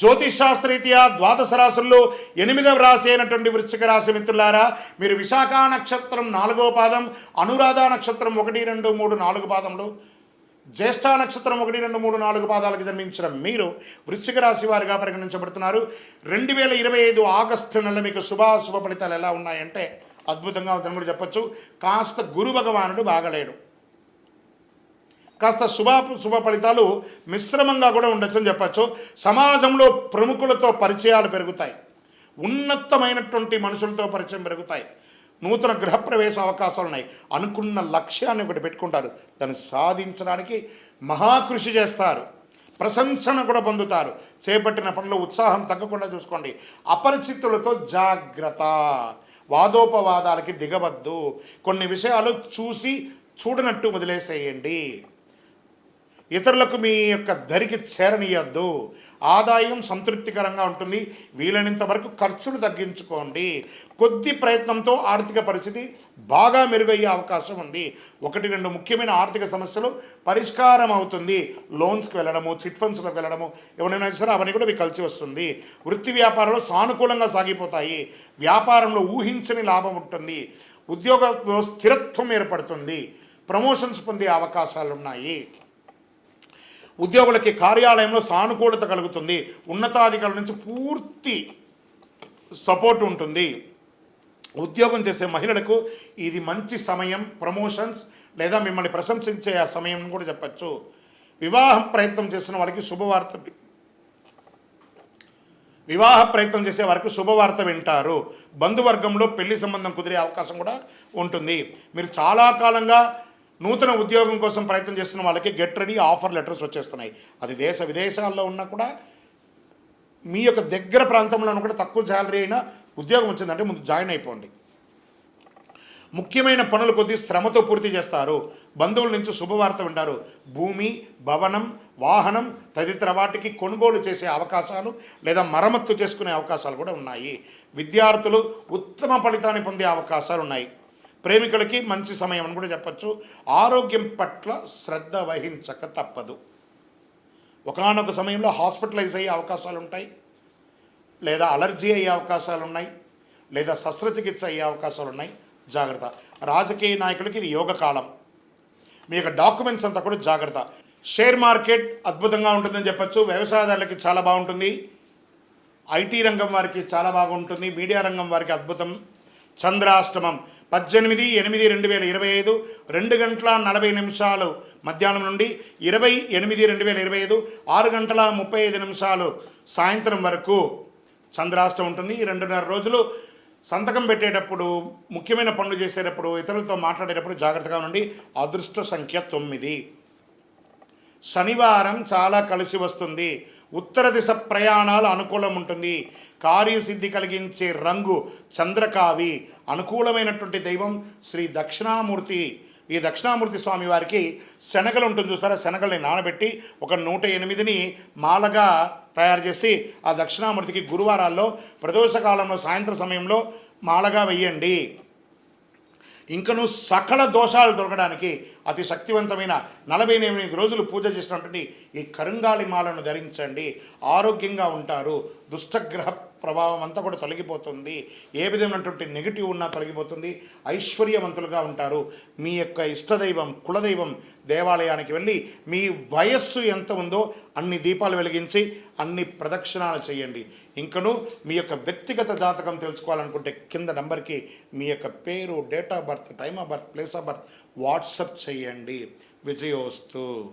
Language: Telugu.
జ్యోతిషాస్త్రరీత్యా ద్వాదశ రాశుల్లో ఎనిమిదవ రాశి అయినటువంటి వృశ్చిక రాశి మిత్రులారా మీరు విశాఖ నక్షత్రం నాలుగో పాదం అనురాధ నక్షత్రం ఒకటి రెండు మూడు నాలుగు పాదములు జ్యేష్ఠ నక్షత్రం ఒకటి రెండు మూడు నాలుగు పాదాలకు జన్మించిన మీరు వృశ్చిక రాశి వారిగా పరిగణించబడుతున్నారు. రెండు వేల ఇరవై ఐదు ఆగస్టు నెల మీకు శుభాశుభ ఫలితాలు ఎలా ఉన్నాయంటే అద్భుతంగా ఉందని కూడా చెప్పొచ్చు. కాస్త గురు భగవానుడు బాగలేడు. కాస్త శుభ శుభ ఫలితాలు మిశ్రమంగా కూడా ఉండొచ్చు అని చెప్పచ్చు. సమాజంలో ప్రముఖులతో పరిచయాలు పెరుగుతాయి. ఉన్నతమైనటువంటి మనుషులతో పరిచయం పెరుగుతాయి. నూతన గృహప్రవేశ అవకాశాలు ఉన్నాయి. అనుకున్న లక్ష్యాన్ని ఒకటి పెట్టుకుంటారు. దాన్ని సాధించడానికి మహాకృషి చేస్తారు. ప్రశంసన కూడా పొందుతారు. చేపట్టిన పనిలో ఉత్సాహం తగ్గకుండా చూసుకోండి. అపరిచితులతో జాగ్రత్త. వాదోపవాదాలకి దిగవద్దు. కొన్ని విషయాలు చూసి చూడనట్టు వదిలేసేయండి. ఇతరులకు మీ యొక్క ధరికి చేరనీయద్దు. ఆదాయం సంతృప్తికరంగా ఉంటుంది. వీలైనంత వరకు ఖర్చులు తగ్గించుకోండి. కొద్ది ప్రయత్నంతో ఆర్థిక పరిస్థితి బాగా మెరుగయ్యే అవకాశం ఉంది. ఒకటి రెండు ముఖ్యమైన ఆర్థిక సమస్యలు పరిష్కారం అవుతుంది. లోన్స్కి వెళ్ళడము చిట్ ఫండ్స్లోకి వెళ్ళడము ఎవరైనా సరే అవన్నీ కూడా మీకు కలిసి వస్తుంది. వృత్తి వ్యాపారంలో సానుకూలంగా సాగిపోతాయి. వ్యాపారంలో ఊహించని లాభం ఉంటుంది. ఉద్యోగ స్థిరత్వం ఏర్పడుతుంది. ప్రమోషన్స్ పొందే అవకాశాలు ఉన్నాయి ఉద్యోగులకి కార్యాలయంలో సానుకూలత కలుగుతుంది. ఉన్నతాధికారుల నుంచి పూర్తి సపోర్ట్ ఉంటుంది. ఉద్యోగం చేసే మహిళలకు ఇది మంచి సమయం ప్రమోషన్స్ లేదా మిమ్మల్ని ప్రశంసించే ఆ సమయం కూడా చెప్పచ్చు. వివాహం ప్రయత్నం చేసిన వాళ్ళకి శుభవార్త వివాహ ప్రయత్నం చేసే వారికి శుభవార్త వింటారు. బంధువర్గంలో పెళ్ళి సంబంధం కుదిరే అవకాశం కూడా ఉంటుంది. మీరు చాలా కాలంగా నూతన ఉద్యోగం కోసం ప్రయత్నం చేస్తున్న వాళ్ళకి గెట్ రెడీ ఆఫర్ లెటర్స్ వచ్చేస్తున్నాయి. అది దేశ విదేశాల్లో ఉన్నా కూడా మీ యొక్క దగ్గర ప్రాంతంలోనూ కూడా తక్కువ శాలరీ అయినా ఉద్యోగం వచ్చిందంటే ముందు జాయిన్ అయిపోండి. ముఖ్యమైన పనులు కొద్ది శ్రమతో పూర్తి చేస్తారు. బంధువుల నుంచి శుభవార్త వింటారు. భూమి భవనం వాహనం తదితర వాటికి కొనుగోలు చేసే అవకాశాలు లేదా మరమ్మత్తు చేసుకునే అవకాశాలు కూడా ఉన్నాయి. విద్యార్థులు ఉత్తమ ఫలితాన్ని పొందే అవకాశాలు ఉన్నాయి. ప్రేమికులకి మంచి సమయం అని కూడా చెప్పచ్చు. ఆరోగ్యం పట్ల శ్రద్ధ వహించక తప్పదు. ఒకనొక సమయంలో హాస్పిటలైజ్ అయ్యే అవకాశాలు ఉంటాయి. లేదా అలర్జీ అయ్యే అవకాశాలు ఉన్నాయి. లేదా శస్త్రచికిత్స అయ్యే అవకాశాలు ఉన్నాయి. జాగ్రత్త. రాజకీయ నాయకులకి ఇది యోగ కాలం. మీ యొక్క డాక్యుమెంట్స్ అంతా కూడా జాగ్రత్త. షేర్ మార్కెట్ అద్భుతంగా ఉంటుందని చెప్పచ్చు. వ్యవసాయదారులకి చాలా బాగుంటుంది. ఐటీ రంగం వారికి చాలా బాగుంటుంది. మీడియా రంగం వారికి అద్భుతం. చంద్రాష్టమం. పద్దెనిమిది ఎనిమిది రెండు వేల ఇరవై ఐదు రెండు గంటల నలభై నిమిషాలు మధ్యాహ్నం నుండి ఇరవై ఎనిమిది రెండు వేల ఇరవై ఐదు ఆరు గంటల ముప్పై ఐదు నిమిషాలు సాయంత్రం వరకు చంద్రాష్టం ఉంటుంది. ఈ రెండున్నర రోజులు సంతకం పెట్టేటప్పుడు ముఖ్యమైన పనులు చేసేటప్పుడు ఇతరులతో మాట్లాడేటప్పుడు జాగ్రత్తగా ఉండండి. అదృష్ట సంఖ్య తొమ్మిది. శనివారం చాలా కలిసి వస్తుంది. ఉత్తర దిశ ప్రయాణాలు అనుకూలం ఉంటుంది. కార్యసిద్ధి కలిగించే రంగు చంద్రకావి. అనుకూలమైనటువంటి దైవం శ్రీ దక్షిణామూర్తి. ఈ దక్షిణామూర్తి స్వామి వారికి శనగలు ఉంటుంది చూస్తారా శనగల్ని నానబెట్టి ఒక నూట ఎనిమిదిని మాలగా తయారు చేసి ఆ దక్షిణామూర్తికి గురువారాల్లో ప్రదోషకాలంలో సాయంత్ర సాయంత్రం సమయంలో మాలగా వెయ్యండి ఇంకను సకల దోషాలు దొరకడానికి అతి శక్తివంతమైన నలభై ఎనిమిది రోజులు పూజ చేసినటువంటి ఈ కరుంగాలి మాలను ధరించండి. ఆరోగ్యంగా ఉంటారు. దుష్టగ్రహ ప్రభావం అంతా కూడా తొలగిపోతుంది. ఏ విధమైనటువంటి నెగిటివ్ ఉన్నా తొలగిపోతుంది. ఐశ్వర్యవంతులుగా ఉంటారు. మీ యొక్క ఇష్టదైవం కులదైవం దేవాలయానికి వెళ్ళి మీ వయస్సు ఎంత ఉందో అన్ని దీపాలు వెలిగించి అన్ని ప్రదక్షిణాలు చేయండి. ఇంకను మీ యొక్క వ్యక్తిగత జాతకం తెలుసుకోవాలనుకుంటే కింద నంబర్కి మీ యొక్క పేరు date of birth time of birth place of birth WhatsApp చేయండి. విజయోస్తు.